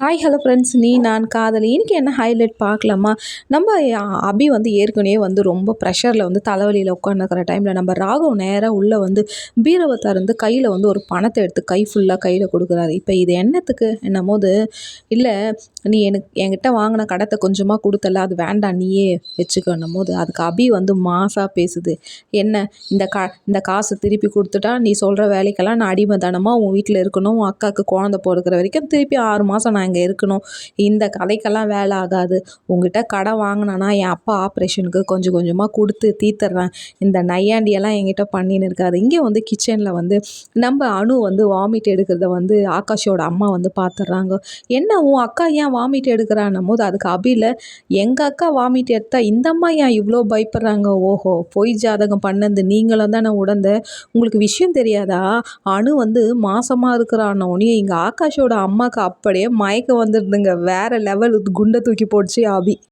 Hi hello friends நீ நான் காதலி. இன்றைக்கி என்ன ஹைலைட் பார்க்கலாமா? நம்ம அபி வந்து ஏற்கனவே வந்து ரொம்ப ப்ரெஷரில் வந்து தலைவலியில் உட்காந்துக்கிற டைமில் நம்ம ராகவ் நேராக உள்ளே வந்து பீரவை திறந்து கையில் வந்து ஒரு பணத்தை எடுத்து கை ஃபுல்லாக கையில் கொடுக்குறாரு. இப்போ இது என்னத்துக்கு? என்னும் போது இல்லை நீ எனக்கு என்கிட்ட வாங்கின கடத்தை கொஞ்சமாக கொடுத்தல அது வேண்டாம் நீயே வச்சுக்கணும் போது அதுக்கு அபி வந்து மாசாக பேசுது. என்ன இந்த கா இந்த காசு திருப்பி கொடுத்துட்டா நீ சொல்கிற வேலைக்கெல்லாம் நான் அடிமை தனமாக உன் வீட்டில் இருக்கணும் உன் அக்காவுக்கு குழந்த பிறக்கிற வரைக்கும் திருப்பி ஆறு மாதம் நான் அங்கே இருக்கணும். இந்த கதைக்கெல்லாம் வேலை ஆகாது. உங்ககிட்ட கடை வாங்கினேன்னா என் அப்பா ஆப்ரேஷனுக்கு கொஞ்சம் கொஞ்சமாக கொடுத்து தீர்த்துட்றேன். இந்த நையாண்டியெல்லாம் என்கிட்ட பண்ணின்னு இருக்காது. இங்கே வந்து கிச்சனில் வந்து நம்ம அணு வந்து வாமிட் எடுக்கிறத வந்து ஆகாஷோட அம்மா வந்து பார்த்துட்றாங்க என்ன உன் அக்கா ஏன் வாமிட் எடுக்கிறான்னும் போது அதுக்கு அபியில் எங்கள் அக்கா வாமிட் எடுத்தால் இந்த அம்மா ஏன் இவ்வளோ பயப்படுறாங்க? ஓஹோ பொய் ஜாதகம் பண்ணது நீங்களும் தானே உடந்த. உங்களுக்கு விஷயம் தெரியாதா? அணு வந்து மாசமாக இருக்கிறான்னொடனே இங்கே ஆகாஷோட அம்மாவுக்கு அப்படியே மய மயக்கம் வந்துடுதுங்க வேறு லெவல் குண்டை தூக்கி போட்டுச்சு ஆபி.